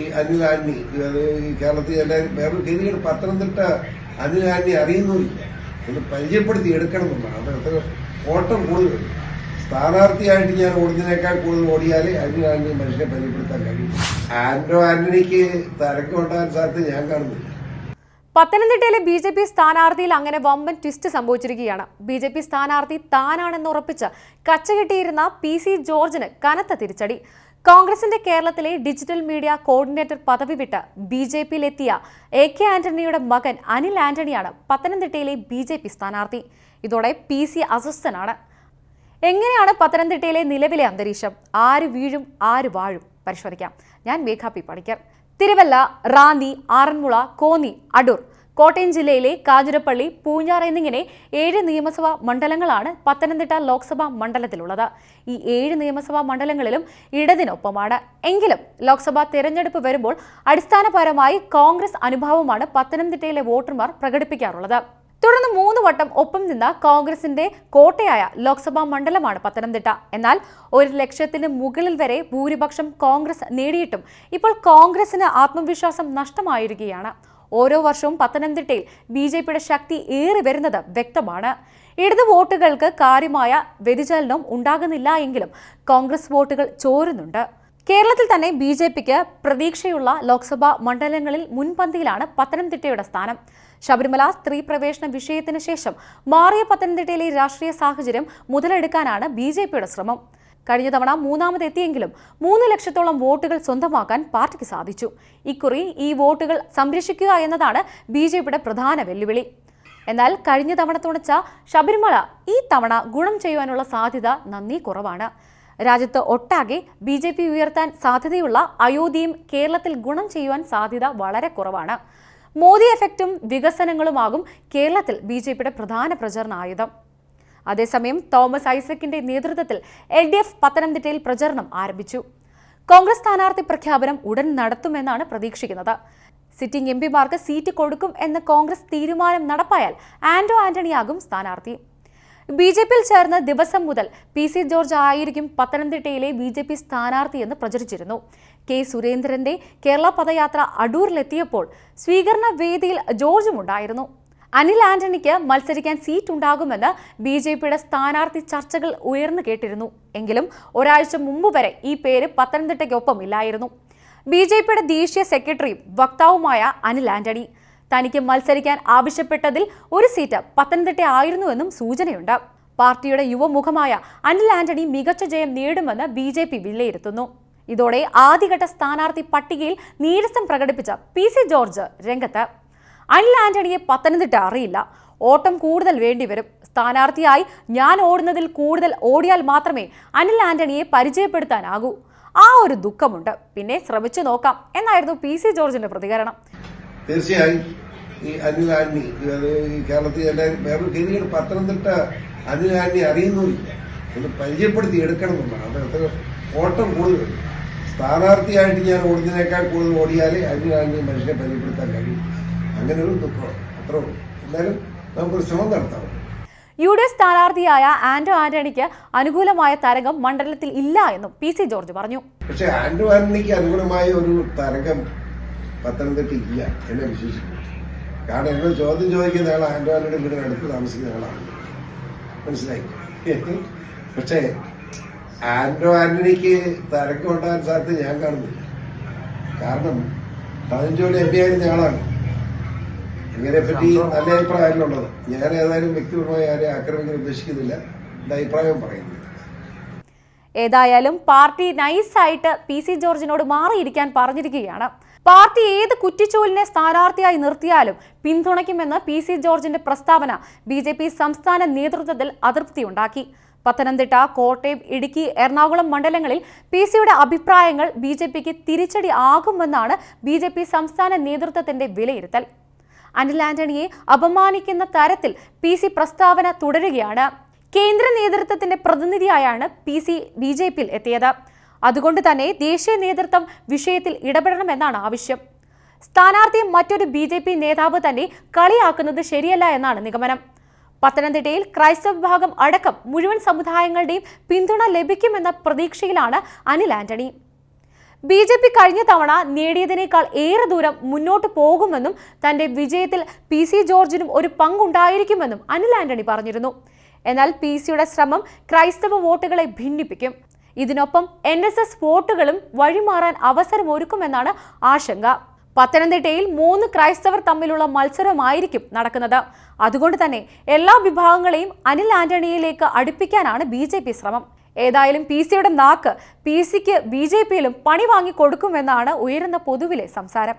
ഈ ഈ കേരളത്തിൽ എല്ലാവരും വേറൊരു ഗതികേട് പത്തനംതിട്ട ആന്റി അറിയുന്നുമില്ല. ഒന്ന് പരിചയപ്പെടുത്തി എടുക്കണം എന്നാണ് അത് അത്ര ഓട്ടം കൂടുതൽ സ്ഥാനാർത്ഥിയായിട്ട് ഞാൻ ഓടുന്നതിനേക്കാൾ കൂടുതൽ ഓടിയാൽ ആന്റി മനുഷ്യനെ പരിചയപ്പെടുത്താൻ കഴിയും. ആന്റോ ആന്റണിക്ക് തരക്കം ഉണ്ടാകാൻ സാധ്യത ഞാൻ കാണുന്നില്ല. പത്തനംതിട്ടയിലെ ബി ജെ പി സ്ഥാനാർത്ഥിയിൽ അങ്ങനെ വമ്പൻ ട്വിസ്റ്റ് സംഭവിച്ചിരിക്കുകയാണ്. ബി ജെ പി സ്ഥാനാർത്ഥി താനാണെന്ന് ഉറപ്പിച്ച് കച്ചകെട്ടിയിരുന്ന പി സി ജോർജിന് കനത്ത തിരിച്ചടി. കോൺഗ്രസിന്റെ കേരളത്തിലെ ഡിജിറ്റൽ മീഡിയ കോർഡിനേറ്റർ പദവി വിട്ട് ബി ജെ പിയിലെത്തിയ എ കെ ആന്റണിയുടെ മകൻ അനിൽ ആന്റണിയാണ് പത്തനംതിട്ടയിലെ ബി ജെ പി സ്ഥാനാർത്ഥി. ഇതോടെ പി സി അസ്വസ്ഥനാണ്. എങ്ങനെയാണ് പത്തനംതിട്ടയിലെ നിലവിലെ അന്തരീക്ഷം? ആര് വീഴും ആര് വാഴും? പരിശോധിക്കാം. ഞാൻ മേഘാ പി പണിക്കർ. തിരുവല്ല റാന്നി ആറന്മുള കോന്നി അടൂർ. കോട്ടയം ജില്ലയിലെ കാഞ്ഞിരപ്പള്ളി പൂഞ്ഞാർ എന്നിങ്ങനെ ഏഴ് നിയമസഭാ മണ്ഡലങ്ങളാണ് പത്തനംതിട്ട ലോക്സഭാ മണ്ഡലത്തിലുള്ളത്. ഈ ഏഴ് നിയമസഭാ മണ്ഡലങ്ങളിലും ഇടതിനൊപ്പമാണ്. എങ്കിലും ലോക്സഭാ തെരഞ്ഞെടുപ്പ് വരുമ്പോൾ അടിസ്ഥാനപരമായി കോൺഗ്രസ് അനുഭാവമാണ് പത്തനംതിട്ടയിലെ വോട്ടർമാർ പ്രകടിപ്പിക്കാറുള്ളത്. തുടർന്ന് മൂന്ന് വട്ടം ഒപ്പം നിന്ന കോൺഗ്രസിന്റെ കോട്ടയായ ലോക്സഭാ മണ്ഡലമാണ് പത്തനംതിട്ട. എന്നാൽ ഒരു ലക്ഷത്തിന് മുകളിൽ വരെ ഭൂരിപക്ഷം കോൺഗ്രസ് നേടിയിട്ടും ഇപ്പോൾ കോൺഗ്രസിന് ആത്മവിശ്വാസം നഷ്ടമായിരിക്കുകയാണ്. ഓരോ വർഷവും പത്തനംതിട്ടയിൽ ബി ജെ പിയുടെ ശക്തി ഏറി വരുന്നത് വ്യക്തമാണ്. ഇടത് വോട്ടുകൾക്ക് കാര്യമായ വ്യതിചലനം ഉണ്ടാകുന്നില്ല എങ്കിലും കോൺഗ്രസ് വോട്ടുകൾ ചോരുന്നുണ്ട്. കേരളത്തിൽ തന്നെ ബി ജെ പിക്ക് പ്രതീക്ഷയുള്ള ലോക്സഭാ മണ്ഡലങ്ങളിൽ മുൻപന്തിയിലാണ് പത്തനംതിട്ടയുടെ സ്ഥാനം. ശബരിമല സ്ത്രീ പ്രവേശന വിഷയത്തിന് ശേഷം മാറിയ പത്തനംതിട്ടയിലെ രാഷ്ട്രീയ സാഹചര്യം മുതലെടുക്കാനാണ് ബി ശ്രമം. കഴിഞ്ഞ തവണ മൂന്നാമതെത്തിയെങ്കിലും മൂന്ന് ലക്ഷത്തോളം വോട്ടുകൾ സ്വന്തമാക്കാൻ പാർട്ടിക്ക് സാധിച്ചു. ഇക്കുറി ഈ വോട്ടുകൾ സംരക്ഷിക്കുക എന്നതാണ് ബി പ്രധാന വെല്ലുവിളി. എന്നാൽ കഴിഞ്ഞ തവണ തുണച്ച ശബരിമല ഈ തവണ ഗുണം ചെയ്യുവാനുള്ള സാധ്യത നന്ദി കുറവാണ്. രാജ്യത്ത് ഒട്ടാകെ ബി ജെ പി ഉയർത്താൻ സാധ്യതയുള്ള അയോധ്യയും കേരളത്തിൽ ഗുണം ചെയ്യുവാൻ സാധ്യത വളരെ കുറവാണ്. മോദി എഫക്റ്റും വികസനങ്ങളുമാകും കേരളത്തിൽ ബി ജെ പിയുടെ പ്രധാന പ്രചരണ ആയുധം. അതേസമയം തോമസ് ഐസക്കിന്റെ നേതൃത്വത്തിൽ എൽ ഡി എഫ് പത്തനംതിട്ടയിൽ പ്രചരണം ആരംഭിച്ചു. കോൺഗ്രസ് സ്ഥാനാർത്ഥി പ്രഖ്യാപനം ഉടൻ നടത്തുമെന്നാണ് പ്രതീക്ഷിക്കുന്നത്. സിറ്റിംഗ് എം പിമാർക്ക് സീറ്റ് കൊടുക്കും എന്ന കോൺഗ്രസ് തീരുമാനം നടപ്പായാൽ ആന്റോ ആന്റണിയാകും സ്ഥാനാർത്ഥി. ബി ജെ പിയിൽ ചേർന്ന ദിവസം മുതൽ പി സി ജോർജ് ആയിരിക്കും പത്തനംതിട്ടയിലെ ബി ജെ പി സ്ഥാനാർത്ഥിയെന്ന് പ്രചരിച്ചിരുന്നു. കെ സുരേന്ദ്രന്റെ കേരള പദയാത്ര അടൂരിലെത്തിയപ്പോൾ സ്വീകരണ വേദിയിൽ ജോർജും ഉണ്ടായിരുന്നു. അനിൽ ആന്റണിക്ക് മത്സരിക്കാൻ സീറ്റ് ഉണ്ടാകുമെന്ന് ബി ജെ പിയുടെ സ്ഥാനാർത്ഥി ചർച്ചകൾ ഉയർന്നു കേട്ടിരുന്നു. എങ്കിലും ഒരാഴ്ച മുമ്പ് വരെ ഈ പേര് പത്തനംതിട്ടയ്ക്കൊപ്പം ഇല്ലായിരുന്നു. ബി ജെ പിയുടെ ദേശീയ സെക്രട്ടറിയും വക്താവുമായ അനിൽ ആന്റണി. തനിക്ക് മത്സരിക്കാൻ ആവശ്യപ്പെട്ടതിൽ ഒരു സീറ്റ് പത്തനംതിട്ട ആയിരുന്നുവെന്നും സൂചനയുണ്ട്. പാർട്ടിയുടെ യുവമുഖമായ അനിൽ ആന്റണി മികച്ച ജയം നേടുമെന്ന് ബി ജെ പി വിലയിരുത്തുന്നു. ഇതോടെ ആദ്യഘട്ട സ്ഥാനാർത്ഥി പട്ടികയിൽ നീരസം പ്രകടിപ്പിച്ച പി സി ജോർജ് രംഗത്ത്. അനിൽ ആന്റണിയെ പത്തനംതിട്ട അറിയില്ല. ഓട്ടം കൂടുതൽ വേണ്ടിവരും സ്ഥാനാർത്ഥിയായി ഞാൻ ഓടുന്നതിൽ കൂടുതൽ ഓടിയാൽ മാത്രമേ അനിൽ ആന്റണിയെ പരിചയപ്പെടുത്താനാകൂ. ആ ഒരു ദുഃഖമുണ്ട്. പിന്നെ ശ്രമിച്ചു നോക്കാം എന്നായിരുന്നു പി സി ജോർജിന്റെ പ്രതികരണം. തീർച്ചയായും ഈ അനിൽ അനിൽ പരിചയപ്പെടുത്തി എടുക്കണം എന്നുള്ളതാണ് അത് ഓട്ടം കൂടുതൽ. സ്ഥാനാർത്ഥിയായിട്ട് ഞാൻ ഓടുന്നതിനേക്കാൾ കൂടുതൽ ഓടിയാലേ അനിൽ മനുഷ്യനെ പരിചയപ്പെടുത്താൻ കഴിയും. അങ്ങനെ ഒരു ദുഃഖം. അത്രേ ഉള്ളൂ. എന്തായാലും നമുക്കൊരു ശ്രമം നടത്താം. യു ഡി എഫ് സ്ഥാനാർത്ഥിയായ ആന്റോ ആന്റണിക്ക് അനുകൂലമായ തരംഗം മണ്ഡലത്തിൽ ഇല്ല എന്നും പി സി ജോർജ് പറഞ്ഞു. പക്ഷേ ആന്റോ ആന്റണിക്ക് അനുകൂലമായ ഒരു തരംഗം പത്തനംതിട്ട ഇല്ല എന്നെ വിശ്വസിക്കുന്നു. കാരണം എന്നോട് ചോദ്യം ചോദിക്കുന്ന ആൾ ആന്റോ ആന്റണി വീടിന് അടുത്ത് താമസിക്കുന്ന ആളാണ്. മനസ്സിലായി? പക്ഷേ ആന്റോ ആന്റണിക്ക് തരംഗം ഉണ്ടാകാൻ സാധ്യത ഞാൻ കാണുന്നില്ല. കാരണം പതിനഞ്ചോടെ എം പി ആയിരുന്ന ആളാണ്. ഇങ്ങനെ പറ്റി നല്ല അഭിപ്രായമാണുള്ളത് ഞാൻ ഏതായാലും വ്യക്തിപരമായി ആരെയും ആക്രമിക്കാൻ ഉദ്ദേശിക്കുന്നില്ല. എന്റെ അഭിപ്രായം പറയുന്നു ഏതായാലും പാർട്ടി നൈസായിട്ട് പി സി ജോർജിനോട് മാറിയിരിക്കാൻ പറഞ്ഞിരിക്കുകയാണ്. പാർട്ടി ഏത് കുറ്റിച്ചൂലിനെ സ്ഥാനാർത്ഥിയായി നിർത്തിയാലും പിന്തുണയ്ക്കുമെന്ന് പി സി ജോർജിന്റെ പ്രസ്താവന ബി ജെ പി സംസ്ഥാന നേതൃത്വത്തിൽ അതൃപ്തിയുണ്ടാക്കി പത്തനംതിട്ട കോട്ടയം ഇടുക്കി എറണാകുളം മണ്ഡലങ്ങളിൽ പി സിയുടെ അഭിപ്രായങ്ങൾ ബി ജെ പിക്ക് തിരിച്ചടി ആകുമെന്നാണ് ബി ജെ പി സംസ്ഥാന നേതൃത്വത്തിന്റെ വിലയിരുത്തൽ. അനിൽ ആന്റണിയെ അപമാനിക്കുന്ന തരത്തിൽ പി സി പ്രസ്താവന തുടരുകയാണ്. കേന്ദ്ര നേതൃത്വത്തിന്റെ പ്രതിനിധിയായാണ് പി സി ബി ജെ പിയിൽ എത്തിയത്. അതുകൊണ്ട് തന്നെ ദേശീയ നേതൃത്വം വിഷയത്തിൽ ഇടപെടണമെന്നാണ് ആവശ്യം. സ്ഥാനാർത്ഥിയെ മറ്റൊരു ബി ജെ പി നേതാവ് തന്നെ കളിയാക്കുന്നത് ശരിയല്ല എന്നാണ് നിഗമനം. പത്തനംതിട്ടയിൽ ക്രൈസ്തവ വിഭാഗം അടക്കം മുഴുവൻ സമുദായങ്ങളുടെയും പിന്തുണ ലഭിക്കുമെന്ന പ്രതീക്ഷയിലാണ് Anil Antony. B J P കഴിഞ്ഞ തവണ നേടിയതിനേക്കാൾ ഏറെ ദൂരം മുന്നോട്ട് പോകുമെന്നും തന്റെ വിജയത്തിൽ പി സി ജോർജിനും ഒരു പങ്കുണ്ടായിരിക്കുമെന്നും അനിൽ ആന്റണി പറഞ്ഞിരുന്നു. എന്നാൽ പി സിയുടെ ശ്രമം ക്രൈസ്തവ വോട്ടുകളെ ഭിന്നിപ്പിക്കും. ഇതിനൊപ്പം എൻ എസ് എസ് വോട്ടുകളും വഴിമാറാൻ അവസരമൊരുക്കുമെന്നാണ് ആശങ്ക. പത്തനംതിട്ടയിൽ മൂന്ന് ക്രൈസ്തവർ തമ്മിലുള്ള മത്സരമായിരിക്കും നടക്കുന്നത്. അതുകൊണ്ട് തന്നെ എല്ലാ വിഭാഗങ്ങളെയും അനിൽ ആന്റണിയിലേക്ക് അടുപ്പിക്കാനാണ് ബി ശ്രമം. ഏതായാലും പി സിയുടെ നാക്ക് പി സിക്ക് ബി ജെ പിയിലും പണി വാങ്ങി കൊടുക്കുമെന്നാണ് ഉയരുന്ന പൊതുവിലെ സംസാരം.